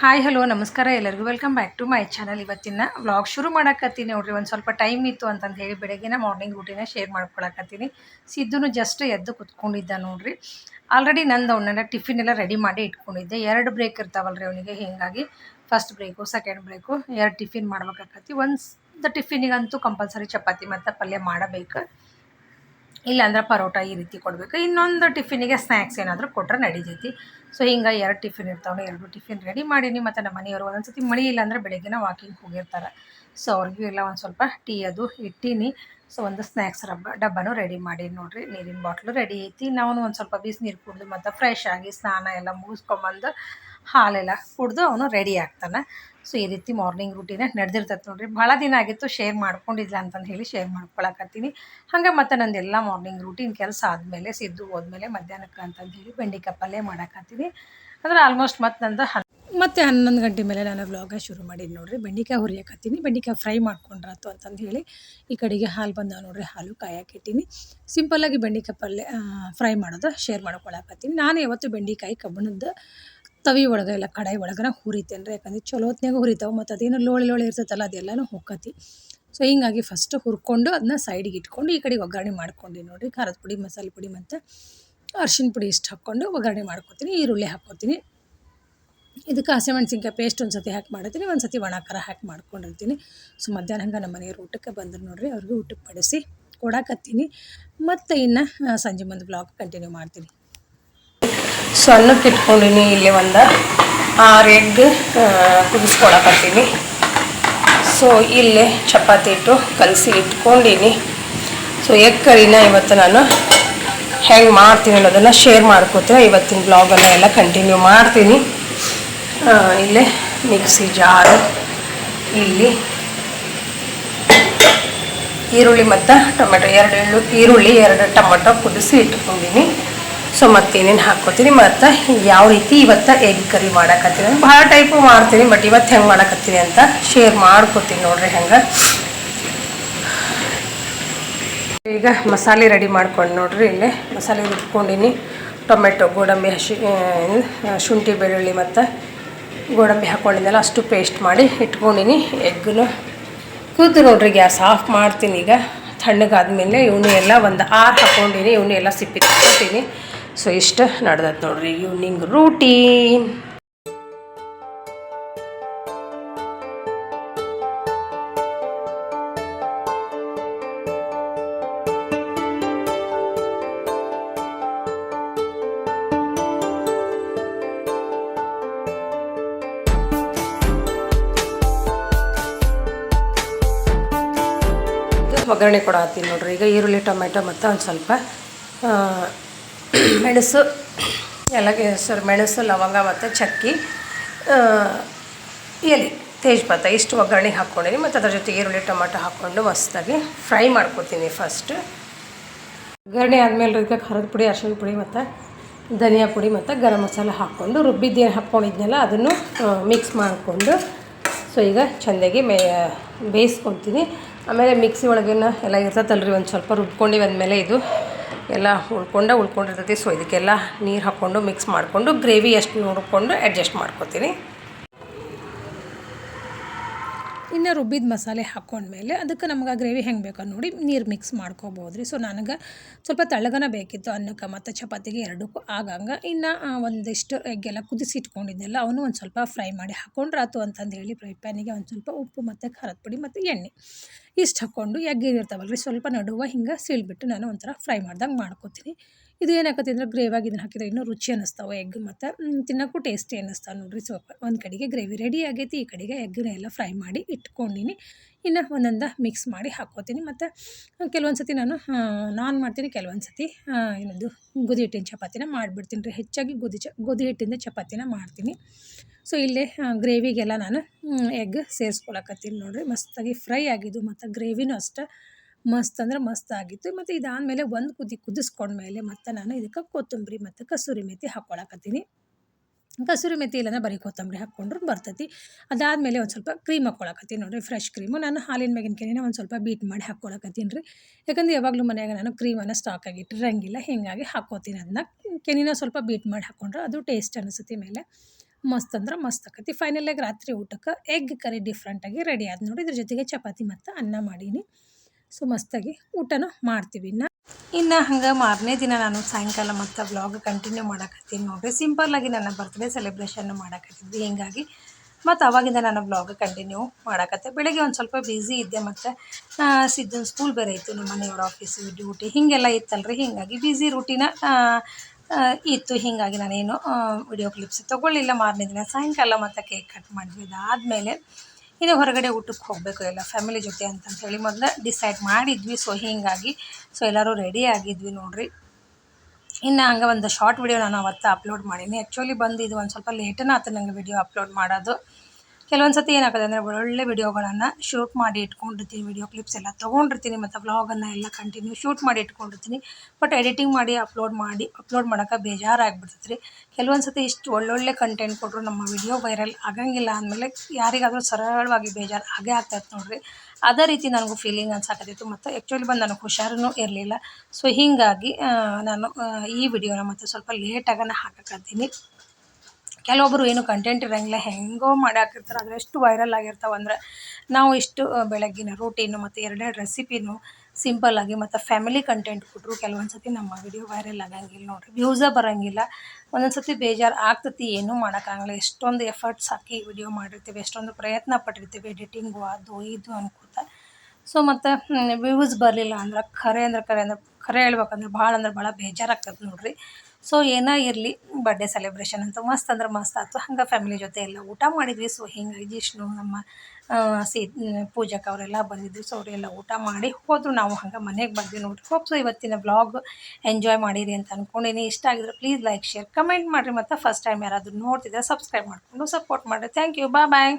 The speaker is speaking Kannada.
ಹಾಯ್, ಹಲೋ, ನಮಸ್ಕಾರ ಎಲ್ಲರಿಗೂ. Welcome back to my channel ಇವತ್ತಿನ ವ್ಲಾಗ್ ಶುರು ಮಾಡಕತ್ತೀನಿ ನೋಡ್ರಿ. ಒಂದು ಸ್ವಲ್ಪ ಟೈಮ್ ಇತ್ತು ಅಂತಂದು ಹೇಳಿ ಬೆಳಗ್ಗೆನ ಮಾರ್ನಿಂಗ್ ರೂಟೀನ ಶೇರ್ ಮಾಡ್ಕೊಳಕತ್ತೀನಿ. ಸಿದ್ದುನು ಜಸ್ಟ್ ಎದ್ದು ಕುತ್ಕೊಂಡಿದ್ದ ನೋಡ್ರಿ. ಆಲ್ರೆಡಿ ನಂದು ಅವನ್ನೆಲ್ಲ ಟಿಫಿನ್ ಎಲ್ಲ ರೆಡಿ ಮಾಡಿ ಇಟ್ಕೊಂಡಿದ್ದೆ. ಎರಡು ಬ್ರೇಕ್ ಇರ್ತಾವಲ್ರಿ ಅವನಿಗೆ. ಹೀಗಾಗಿ ಫಸ್ಟ್ ಬ್ರೇಕು ಸೆಕೆಂಡ್ ಬ್ರೇಕು ಎರಡು ಟಿಫಿನ್ ಮಾಡ್ಬೇಕಾಕತಿ ಒಂದು ಟಿಫಿನಿಗಂತೂ ಕಂಪಲ್ಸರಿ ಚಪಾತಿ ಮತ್ತು ಪಲ್ಯ ಮಾಡಬೇಕು. ಇಲ್ಲಾಂದ್ರೆ ಪರೋಟ ಈ ರೀತಿ ಕೊಡಬೇಕು. ಇನ್ನೊಂದು ಟಿಫಿನಿಗೆ ಸ್ನ್ಯಾಕ್ಸ್ ಏನಾದರೂ ಕೊಟ್ಟರೆ ನಡೀತೈತಿ. ಸೊ, ಹಿಂಗೆ ಎರಡು ಟಿಫಿನ್ ಇರ್ತಾವೆ ಎರಡು ಟಿಫಿನ್ ರೆಡಿ ಮಾಡೀನಿ. ಮತ್ತು ನಮ್ಮ ಮನೆಯವರು ಒಂದೊಂದು ಸರ್ತಿ ಮಳೆ ಇಲ್ಲಾಂದ್ರೆ ಬೆಳಗ್ಗೆನ ವಾಕಿಂಗ್ ಹೋಗಿರ್ತಾರೆ. ಸೊ, ಅವ್ರಿಗೂ ಎಲ್ಲ ಒಂದು ಸ್ವಲ್ಪ ಟೀ ಅದು ಇಟ್ಟೀನಿ. ಸೊ, ಒಂದು ಸ್ನ್ಯಾಕ್ಸ್ ರಬ್ಬ, ಡಬ್ಬನೂ ರೆಡಿ ಮಾಡಿ ನೋಡಿರಿ. ನೀರಿನ ಬಾಟ್ಲು ರೆಡಿ ಐತಿ. ನಾವು ಒಂದು ಸ್ವಲ್ಪ ಬಿಸಿನೀರು ಕುಡಿದು, ಮತ್ತು ಫ್ರೆಶ್ ಆಗಿ ಸ್ನಾನ ಎಲ್ಲ ಮುಗಿಸ್ಕೊಂಬಂದು ಹಾಲೆಲ್ಲ ಕುಡಿದು ಅವನು ರೆಡಿ ಆಗ್ತಾನೆ. ಸೊ ಈ ರೀತಿ ಮಾರ್ನಿಂಗ್ ರೂಟೀನ ನಡೆದಿರ್ತೈತೆ ನೋಡ್ರಿ. ಭಾಳ ದಿನ ಆಗಿತ್ತು ಶೇರ್ ಮಾಡ್ಕೊಂಡಿಲ್ಲ ಅಂತಂದು ಹೇಳಿ ಶೇರ್ ಮಾಡ್ಕೊಳಕತ್ತೀನಿ. ಹಂಗೆ ಮತ್ತು ನಂದೆಲ್ಲ ಮಾರ್ನಿಂಗ್ ರೂಟೀನ್ ಕೆಲಸ ಆದಮೇಲೆ, ಸಿದ್ದು ಹೋದ್ಮೇಲೆ ಮಧ್ಯಾಹ್ನಕ್ಕೆ ಅಂತಂದು ಹೇಳಿ ಬೆಂಡೆಕಾಯಿ ಪಲ್ಯ ಮಾಡಕತ್ತೀನಿ. ಅಂದ್ರೆ ಆಲ್ಮೋಸ್ಟ್ ಮತ್ತು ನಂದು ಹನ್ ಮತ್ತು ಹನ್ನೊಂದು ಗಂಟೆ ಮೇಲೆ ನಾನು ವ್ಲಾಗ ಶುರು ಮಾಡಿದ್ದು ನೋಡಿರಿ. ಬೆಂಡೆಕಾಯಿ ಹುರಿಯಕತ್ತೀನಿ. ಬೆಂಡೆಕಾಯಿ ಫ್ರೈ ಮಾಡ್ಕೊಂಡ್ರಾತು ಅಂತಂದು ಹೇಳಿ ಈ ಕಡೆಗೆ ಹಾಲು ಬಂದ ನೋಡ್ರಿ. ಹಾಲು ಕಾಯಕ್ಕಿಟ್ಟೀನಿ ಸಿಂಪಲ್ಲಾಗಿ ಬೆಂಡೆಕಾಯಿ ಪಲ್ಯ ಫ್ರೈ ಮಾಡೋದು ಶೇರ್ ಮಾಡ್ಕೊಳಕತ್ತೀನಿ. ನಾನು ಯಾವತ್ತು ಬೆಂಡೆಕಾಯಿ ಕಬ್ಬಣದ ತವಿ ಒಳಗೆ ಇಲ್ಲ ಕಡಾಯಿ ಒಳಗನ ಹುರಿತೇನೆ ರೀ. ಯಾಕಂದ್ರೆ ಚಲೋ ಹೊತ್ನ್ಯಾಗ ಹುರಿತಾವೆ, ಮತ್ತು ಅದೇನು ಲೋಳಿ ಲೋಳಿ ಇರ್ತೈತಲ್ಲ, ಅದೆಲ್ಲನೂ ಹೊಕ್ಕತಿ. ಸೊ ಹಿಂಗಾಗಿ ಫಸ್ಟ್ ಹುರ್ಕೊಂಡು ಅದನ್ನ ಸೈಡಿಗೆ ಇಟ್ಕೊಂಡು ಈ ಕಡೆಗೆ ಒಗ್ಗರಣೆ ಮಾಡ್ಕೊಂಡು ನೋಡಿರಿ. ಖಾರದ ಪುಡಿ, ಮಸಾಲೆ ಪುಡಿ ಮತ್ತು ಅರ್ಶಿನ ಪುಡಿ ಇಷ್ಟು ಹಾಕ್ಕೊಂಡು ಒಗ್ಗರಣೆ ಮಾಡ್ಕೊತೀನಿ, ಈರುಳ್ಳಿ ಹಾಕ್ಕೊತೀನಿ ಇದಕ್ಕೆ ಹಸಿಮೆಣ್ಸಿನ್ಕಾಯಿ ಪೇಸ್ಟ್ ಒಂದು ಸತಿ ಹಾಕಿ ಮಾಡಿರ್ತೀನಿ ಒಂದು ಸತಿ ಒಣ ಖಾರ ಹಾಕಿ ಮಾಡ್ಕೊಂಡಿರ್ತೀನಿ. ಸೊ ಮಧ್ಯಾಹ್ನ ಹಂಗೆ ನಮ್ಮ ಮನೆಯವ್ರು ಊಟಕ್ಕೆ ಬಂದರು ನೋಡಿರಿ, ಅವ್ರಿಗೆ ಊಟಕ್ಕೆ ಬಡಿಸಿ ಕೊಡಾಕತ್ತೀನಿ. ಮತ್ತು ಇನ್ನು ಸಂಜೆ ಮುಂದೆ ಬ್ಲಾಗ್ ಕಂಟಿನ್ಯೂ ಮಾಡ್ತೀನಿ. ಸೊ ಅನ್ನಕ್ಕೆ ಇಟ್ಕೊಂಡಿನಿ ಇಲ್ಲಿ ಒಂದು ಆರು ಎಗ್ ಕುದಿಸ್ಕೊಳಕತ್ತೀನಿ ಸೊ ಇಲ್ಲೇ ಚಪಾತಿ ಇಟ್ಟು ಕಲಸಿ ಇಟ್ಕೊಂಡಿನಿ. ಸೊ ಎಗ್ ಕರಿನ ಇವತ್ತು ನಾನು ಹೆಂಗೆ ಮಾಡ್ತೀನಿ ಅನ್ನೋದನ್ನು ಶೇರ್ ಮಾಡ್ಕೋತೀನಿ. ಇವತ್ತಿನ ಬ್ಲಾಗನ್ನು ಎಲ್ಲ ಕಂಟಿನ್ಯೂ ಮಾಡ್ತೀನಿ. ಇಲ್ಲಿ ಮಿಕ್ಸಿ ಜಾರು, ಇಲ್ಲಿ ಈರುಳ್ಳಿ ಮತ್ತು ಟೊಮೆಟೊ. ಎರಡು ಎಳ್ಳು ಈರುಳ್ಳಿ, ಎರಡು ಟೊಮೆಟೊ ಕುದಿಸಿ ಇಟ್ಕೊಂಡಿನಿ. ಸೊ ಮತ್ತೇನೇನು ಹಾಕೋತೀನಿ ಮತ್ತು ಯಾವ ರೀತಿ ಇವತ್ತು ಎಗ್ ಕರಿ ಮಾಡಕತ್ತೀನಿ ಭಾಳ ಟೈಪು ಮಾಡ್ತೀನಿ ಬಟ್ ಇವತ್ತು ಹೆಂಗೆ ಮಾಡಕತ್ತೀನಿ ಅಂತ ಶೇರ್ ಮಾಡ್ಕೊತೀನಿ ನೋಡ್ರಿ ಹೆಂಗೆ. ಈಗ ಮಸಾಲೆ ರೆಡಿ ಮಾಡ್ಕೊಂಡು ನೋಡ್ರಿ ಇಲ್ಲೇ. ಮಸಾಲೆ ರುಬ್ಕೊಂಡಿನಿ. ಟೊಮೆಟೊ, ಗೋಡಂಬಿ, ಹಸಿ ಶುಂಠಿ, ಬೆಳ್ಳುಳ್ಳಿ ಮತ್ತು ಗೋಡಂಬಿ ಹಾಕ್ಕೊಂಡಿದ್ದೆಲ್ಲ ಅಷ್ಟು ಪೇಸ್ಟ್ ಮಾಡಿ ಇಟ್ಕೊಂಡಿನಿ. ಎಗ್ಗನ್ನು ಕುದ್ದು ನೋಡ್ರಿ, ಗ್ಯಾಸ್ ಆಫ್ ಮಾಡ್ತೀನಿ ಈಗ. ತಣ್ಣಗಾದ್ಮೇಲೆ ಇವನು ಎಲ್ಲ ಒಂದು ಆರು ಹಾಕ್ಕೊಂಡಿನಿ ಇವನು ಎಲ್ಲ ಸಿಪ್ಪಿ ತಗೊತೀನಿ ಸೊ ಇಷ್ಟು ನಡ್ದೈತೆ ನೋಡ್ರಿ ಈವ್ನಿಂಗ್ ರೂಟೀನ್ ಒಗ್ಗರಣೆ ಕೊಡ ಹತ್ತೀನಿ ನೋಡ್ರಿ. ಈಗ ಈರುಳ್ಳಿ, ಟೊಮೆಟೊ ಮತ್ತು ಒಂದು ಸ್ವಲ್ಪ ಮೆಣಸು ಎಲ್ಲ ಸರ್ ಮೆಣಸು, ಲವಂಗ ಮತ್ತು ಚಕ್ಕಿ ಎಲೆ ತೇಜ್ಪತ್ತ ಇಷ್ಟು ಒಗ್ಗರಣೆ ಹಾಕ್ಕೊಂಡಿನಿ ಮತ್ತು ಅದರ ಜೊತೆ ಈರುಳ್ಳಿ, ಟೊಮಾಟೊ ಹಾಕ್ಕೊಂಡು ಮಸ್ತಾಗಿ ಫ್ರೈ ಮಾಡ್ಕೊತೀನಿ ಫಸ್ಟ್ ಒಗ್ಗರಣೆ ಆದಮೇಲೆ ಈಗ ಖಾರದ ಪುಡಿ, ಅರಿಶಿನ ಪುಡಿ ಮತ್ತು ಧನಿಯಾ ಪುಡಿ ಮತ್ತು ಗರಂ ಮಸಾಲ ಹಾಕ್ಕೊಂಡು ರುಬ್ಬಿದ್ದೇನು ಹಾಕ್ಕೊಂಡಿದ್ನಲ್ಲ, ಅದನ್ನು ಮಿಕ್ಸ್ ಮಾಡಿಕೊಂಡು. ಸೊ ಈಗ ಚೆಂದಾಗಿ ಮೇ ಬೇಯಿಸ್ಕೊತೀನಿ ಆಮೇಲೆ ಮಿಕ್ಸಿ ಒಳಗೇನ ಎಲ್ಲ ಇರ್ತೈತಲ್ರಿ, ಒಂದು ಸ್ವಲ್ಪ ರುಬ್ಕೊಂಡು ಬಂದಮೇಲೆ ಇದು ಎಲ್ಲ ಉಳ್ಕೊಂಡ ಉಳ್ಕೊಂಡಿರ್ತೈತಿ. ಸೊ ಇದಕ್ಕೆಲ್ಲ ನೀರು ಹಾಕ್ಕೊಂಡು ಮಿಕ್ಸ್ ಮಾಡಿಕೊಂಡು ಗ್ರೇವಿ ಎಷ್ಟು ನೋಡಿಕೊಂಡು ಅಡ್ಜಸ್ಟ್ ಮಾಡ್ಕೊತೀನಿ. ಇನ್ನು ರುಬ್ಬಿದ ಮಸಾಲೆ ಹಾಕ್ಕೊಂಡ್ಮೇಲೆ ಅದಕ್ಕೆ ನಮ್ಗೆ ಗ್ರೇವಿ ಹೆಂಗೆ ಬೇಕೋ ನೋಡಿ ನೀರು ಮಿಕ್ಸ್ ಮಾಡ್ಕೋಬೋದು ರೀ. ಸೊ ನನಗೆ ಸ್ವಲ್ಪ ತಳ್ಳಗನ ಬೇಕಿತ್ತು ಅನ್ನಕ್ಕೆ ಮತ್ತು ಚಪಾತಿಗೆ ಎರಡಕ್ಕೂ ಆಗಂಗೆ. ಇನ್ನು ಒಂದಿಷ್ಟು ಎಗ್ಗೆಲ್ಲ ಕುದಿಸಿ ಇಟ್ಕೊಂಡಿದ್ದೆಲ್ಲ ಅವನು ಒಂದು ಸ್ವಲ್ಪ ಫ್ರೈ ಮಾಡಿ ಹಾಕ್ಕೊಂಡ್ರಾತು ಅಂತಂದು ಹೇಳಿ ಫ್ರೈ ಪ್ಯಾನಿಗೆ ಒಂದು ಸ್ವಲ್ಪ ಉಪ್ಪು ಮತ್ತು ಖಾರದ ಪುಡಿ ಮತ್ತು ಎಣ್ಣೆ ಇಷ್ಟು ಹಾಕ್ಕೊಂಡು ಎಗ್ ರೀ ಸ್ವಲ್ಪ ನಡುವ ಹಿಂಗೆ ಸೀಳ್ಬಿಟ್ಟು ನಾನು ಒಂಥರ ಫ್ರೈ ಮಾಡ್ದಂಗೆ ಮಾಡ್ಕೊತೀನಿ. ಇದು ಏನಾಕತಿ ಅಂದರೆ ಗ್ರೇವಾಗಿ ಇದನ್ನು ಹಾಕಿದ್ರೆ ಇನ್ನೂ ರುಚಿ ಅನ್ನಿಸ್ತಾವೆ ಎಗ್ ಮತ್ತು. ತಿನ್ನೋಕ್ಕೂ ಟೇಸ್ಟಿ ಅನ್ನಿಸ್ತಾವೆ ನೋಡಿರಿ. ಸೊ ಒಂದು ಕಡೆಗೆ ಗ್ರೇವಿ ರೆಡಿ ಆಗೈತಿ, ಈ ಕಡೆಗೆ ಎಗ್ನ ಎಲ್ಲ ಫ್ರೈ ಮಾಡಿ ಇಟ್ಕೊಂಡಿನಿ. ಇನ್ನು ಒಂದೊಂದು ಮಿಕ್ಸ್ ಮಾಡಿ ಹಾಕೋತೀನಿ. ಮತ್ತು ಕೆಲವೊಂದು ಸತಿ ನಾನು ನಾನ್ ಮಾಡ್ತೀನಿ ಕೆಲವೊಂದು ಸತಿ ಏನದು ಗೋಧಿ ಹಿಟ್ಟಿನ ಚಪಾತಿನ ಮಾಡಿಬಿಡ್ತೀನಿ ರೀ. ಹೆಚ್ಚಾಗಿ ಗೋಧಿ ಚ, ಗೋಧಿ ಹಿಟ್ಟಿಂದ ಚಪಾತಿನ ಮಾಡ್ತೀನಿ. ಸೊ ಇಲ್ಲೇ ಗ್ರೇವಿಗೆಲ್ಲ ನಾನು ಎಗ್ ಸೇರಿಸ್ಕೊಳಕತ್ತೀನಿ ನೋಡಿರಿ. ಮಸ್ತಾಗಿ ಫ್ರೈ ಆಗಿದ್ದು ಮತ್ತು ಗ್ರೇವಿನೂ ಅಷ್ಟೇ. ಮಸ್ತ್ ಅಂದ್ರೆ ಮಸ್ತ್ ಆಗಿತ್ತು. ಮತ್ತು ಇದಾದಮೇಲೆ ಒಂದು ಕುದಿ ಕುದಿಸ್ಕೊಂಡ್ಮೇಲೆ ಮತ್ತು ನಾನು ಇದಕ್ಕೆ ಕೊತ್ತಂಬರಿ ಮತ್ತು ಕಸೂರಿ ಮೇಥಿ ಹಾಕ್ಕೊಳಕತ್ತೀನಿ ಕಸೂರಿ ಮೆಥಿ ಇಲ್ಲಾಂದ್ರೆ ಬರೀ ಕೊತ್ತಂಬರಿ ಹಾಕ್ಕೊಂಡ್ರು ಬರ್ತೈತಿ. ಅದಾದಮೇಲೆ ಒಂದು ಸ್ವಲ್ಪ ಕ್ರೀಮ್ ಹಾಕ್ಕೊಳಕತ್ತೀನಿ ನೋಡಿರಿ ಫ್ರೆಶ್ ಕ್ರೀಮು ನಾನು ಹಾಲಿನ ಮ್ಯಾಗಿನ ಒಂದು ಸ್ವಲ್ಪ ಬೀಟ್ ಮಾಡಿ ಹಾಕ್ಕೊಳಕತ್ತೀನಿ ರೀ ಯಾಕಂದ್ರೆ ಯಾವಾಗಲೂ ಮನೆಯಾಗ ನಾನು ಕ್ರೀಮನ್ನು ಸ್ಟಾಕಾಗಿ ಇಟ್ಟಿರಂಗಿಲ್ಲ, ಹೀಗಾಗಿ ಹಾಕ್ಕೋತೀನಿ ಅದನ್ನ ಕೆನಿನ ಸ್ವಲ್ಪ ಬೀಟ್ ಮಾಡಿ ಹಾಕ್ಕೊಂಡ್ರೆ ಅದು ಟೇಸ್ಟ್ ಅನಿಸುತ್ತೆ ಮೇಲೆ. ಮಸ್ತ್ ಅಂದ್ರೆ ಮಸ್ತ್ ಆಕತಿ. ಆಗಿ ರಾತ್ರಿ ಊಟಕ್ಕೆ ಎಗ್ ಕರಿ ಡಿಫ್ರೆಂಟಾಗಿ ರೆಡಿ ಆದ ನೋಡಿ ಇದ್ರ ಜೊತೆಗೆ ಚಪಾತಿ ಮತ್ತು ಅನ್ನ ಮಾಡೀನಿ. ಸೊ ಮಸ್ತಾಗಿ ಊಟನ ಮಾಡ್ತೀವಿ. ಇನ್ನು ಇನ್ನು ಹಂಗೆ ಮಾರನೇ ದಿನ ನಾನು ಸಾಯಂಕಾಲ ಮತ್ತು ವ್ಲಾಗ್ ಕಂಟಿನ್ಯೂ ಮಾಡಕತ್ತೀನಿ ನೋಡಿರಿ. ಸಿಂಪಲ್ಲಾಗಿ ನನ್ನ ಬರ್ತ್ಡೇ ಸೆಲೆಬ್ರೇಷನ್ ಮಾಡಕತ್ತಿದ್ವಿ ಹೀಗಾಗಿ ಮತ್ತು ಅವಾಗಿಂದ ನಾನು ವ್ಲಾಗ್ ಕಂಟಿನ್ಯೂ ಮಾಡಕತ್ತೆ. ಬೆಳಗ್ಗೆ ಒಂದು ಸ್ವಲ್ಪ ಬ್ಯುಸಿ ಇದ್ದೆ ಮತ್ತು ಸಿದ್ದು ಸ್ಕೂಲ್ ಬೇರೆ ಇತ್ತು, ನಮ್ಮ ಮನೆಯವ್ರ ಆಫೀಸು ಡ್ಯೂಟಿ ಹೀಗೆಲ್ಲ ಇತ್ತಲ್ರಿ. ಹೀಗಾಗಿ ಬ್ಯುಸಿ ರೂಟೀನ ಇತ್ತು. ಹೀಗಾಗಿ ನಾನೇನು ವಿಡಿಯೋ ಕ್ಲಿಪ್ಸ್ ತೊಗೊಳ್ಳಿಲ್ಲ ಮಾರನೇ ದಿನ. ಸಾಯಂಕಾಲ ಮತ್ತು ಕೇಕ್ ಕಟ್ ಮಾಡಿದ್ವಿ ಅದಾದಮೇಲೆ ಇನ್ನು ಹೊರಗಡೆ ಊಟಕ್ಕೆ ಹೋಗಬೇಕು ಎಲ್ಲ ಫ್ಯಾಮಿಲಿ ಜೊತೆ ಅಂತಂತ ಹೇಳಿ ಮೊದಲು ಡಿಸೈಡ್ ಮಾಡಿದ್ವಿ. ಸೊ ಹೀಗಾಗಿ ಸೊ ಎಲ್ಲರೂ ರೆಡಿ ಆಗಿದ್ವಿ ನೋಡ್ರಿ. ಇನ್ನು ಹಂಗೆ ಒಂದು ಶಾರ್ಟ್ ವಿಡಿಯೋ ನಾನು ಅವತ್ತು ಅಪ್ಲೋಡ್ ಮಾಡೀನಿ. ಆ್ಯಕ್ಚುಲಿ ಬಂದು ಇದು ಒಂದು ಸ್ವಲ್ಪ ಲೇಟನ ಆಯ್ತು ನನಗೆ ವಿಡಿಯೋ ಅಪ್ಲೋಡ್ ಮಾಡೋದು. ಕೆಲವೊಂದು ಸತಿ ಏನಾಗುತ್ತೆ ಅಂದರೆ ಒಳ್ಳೆ ವಿಡಿಯೋಗಳನ್ನು ಶೂಟ್ ಮಾಡಿ ಇಟ್ಕೊಂಡಿರ್ತೀನಿ ವಿಡಿಯೋ ಕ್ಲಿಪ್ಸ್ ಎಲ್ಲ ತೊಗೊಂಡಿರ್ತೀನಿ, ಮತ್ತು ವ್ಲಾಗನ್ನು ಎಲ್ಲ ಕಂಟಿನ್ಯೂ ಶೂಟ್ ಮಾಡಿ ಇಟ್ಕೊಂಡಿರ್ತೀನಿ. ಬಟ್ ಎಡಿಟಿಂಗ್ ಮಾಡಿ ಅಪ್ಲೋಡ್ ಮಾಡಿ ಅಪ್ಲೋಡ್ ಮಾಡೋಕೆ ಬೇಜಾರಾಗ್ಬಿಡ್ತೈತೆ ರೀ ಕೆಲವೊಂದು ಸತಿ ಇಷ್ಟು ಒಳ್ಳೊಳ್ಳೆ ಕಂಟೆಂಟ್ ಕೊಟ್ಟರು ನಮ್ಮ ವಿಡಿಯೋ ವೈರಲ್ ಆಗಂಗಿಲ್ಲ ಅಂದಮೇಲೆ ಯಾರಿಗಾದರೂ ಸರಳವಾಗಿ ಬೇಜಾರು ಆಗೇ ಆಗ್ತೈತೆ ನೋಡಿರಿ. ಅದೇ ರೀತಿ ನನಗೂ ಫೀಲಿಂಗ್ ಅನ್ಸಾಕತ್ತಿತ್ತು ಮತ್ತು ಆ್ಯಕ್ಚುಲಿ ಬಂದು ನನಗೆ ಹುಷಾರೂ ಇರಲಿಲ್ಲ. ಸೊ ಹೀಗಾಗಿ ನಾನು ಈ ವಿಡಿಯೋನ ಮತ್ತು ಸ್ವಲ್ಪ ಲೇಟಾಗನ ಹಾಕಕತ್ತೀನಿ ಕೆಲವೊಬ್ಬರು ಏನು ಕಂಟೆಂಟ್ ಇರೋಂಗಿಲ್ಲ, ಹೆಂಗೋ ಮಾಡಿ ಹಾಕಿರ್ತಾರೆ. ಆದರೆ ಎಷ್ಟು ವೈರಲ್ ಆಗಿರ್ತಾವೆ ಅಂದರೆ, ನಾವು ಇಷ್ಟು ಬೆಳಗ್ಗಿನ ರೂಟೀನು ಮತ್ತು ಎರಡೆರಡು ರೆಸಿಪಿನೂ ಸಿಂಪಲ್ಲಾಗಿ ಮತ್ತು ಫ್ಯಾಮಿಲಿ ಕಂಟೆಂಟ್ ಕೊಟ್ಟರು ಕೆಲವೊಂದು ಸತಿ ನಮ್ಮ ವಿಡಿಯೋ ವೈರಲ್ ಆಗಂಗಿಲ್ಲ ನೋಡಿರಿ. ವ್ಯೂಸೇ ಬರೋಂಗಿಲ್ಲ. ಒಂದೊಂದು ಸತಿ ಬೇಜಾರು ಆಗ್ತತಿ, ಏನೂ ಮಾಡೋಕ್ಕಾಗಲ್ಲ ಎಷ್ಟೊಂದು ಎಫರ್ಟ್ಸ್ ಹಾಕಿ ವಿಡಿಯೋ ಮಾಡಿರ್ತೀವಿ, ಎಷ್ಟೊಂದು ಪ್ರಯತ್ನ ಪಟ್ಟಿರ್ತೀವಿ ಎಡಿಟಿಂಗು ಅದು ಇದು ಅನ್ಕೋತ. ಸೊ ಮತ್ತು ವ್ಯೂಸ್ ಬರಲಿಲ್ಲ ಅಂದ್ರೆ, ಖರೆ ಅಂದ್ರೆ ಖರೆ ಅಂದ್ರೆ, ಖರೆ ಹೇಳ್ಬೇಕಂದ್ರೆ ಭಾಳ ಅಂದ್ರೆ ಭಾಳ ಬೇಜಾರಾಗ್ತದೆ ನೋಡಿರಿ. ಸೊ ಏನೇ ಇರಲಿ ಬರ್ಡೇ ಸೆಲೆಬ್ರೇಷನ್ ಅಂತ ಮಸ್ತ್ ಅಂದ್ರೆ ಮಸ್ತ್ ಆಯ್ತು ಹಂಗೆ ಫ್ಯಾಮಿಲಿ ಜೊತೆ ಎಲ್ಲ ಊಟ ಮಾಡಿದ್ವಿ. ಸೊ ಹಿಂಗೆ ಜಿಷ್ಣು ನಮ್ಮ ಸಿ, ಪೂಜಕ ಅವರೆಲ್ಲ ಬಂದಿದ್ವಿ ಸೊ ಅವರೆಲ್ಲ ಊಟ ಮಾಡಿ ಹೋದರು. ನಾವು ಹಂಗೆ ಮನೆಗೆ ಬಂದ್ವಿ ನೋಡಿರಿ. ಹೋಪ್ಸು ಇವತ್ತಿನ ಬ್ಲಾಗ್ ಎಂಜಾಯ್ ಮಾಡಿರಿ ಅಂತ ಅಂದ್ಕೊಂಡಿನಿ ಇಷ್ಟ ಆಗಿದ್ರೆ ಪ್ಲೀಸ್ ಲೈಕ್ ಶೇರ್ ಕಮೆಂಟ್ ಮಾಡಿರಿ. ಮತ್ತು ಫಸ್ಟ್ ಟೈಮ್ ಯಾರಾದರೂ ನೋಡ್ತಿದ್ರೆ ಸಬ್ಸ್ಕ್ರೈಬ್ ಮಾಡಿಕೊಂಡು ಸಪೋರ್ಟ್ ಮಾಡಿರಿ. Thank you bye bye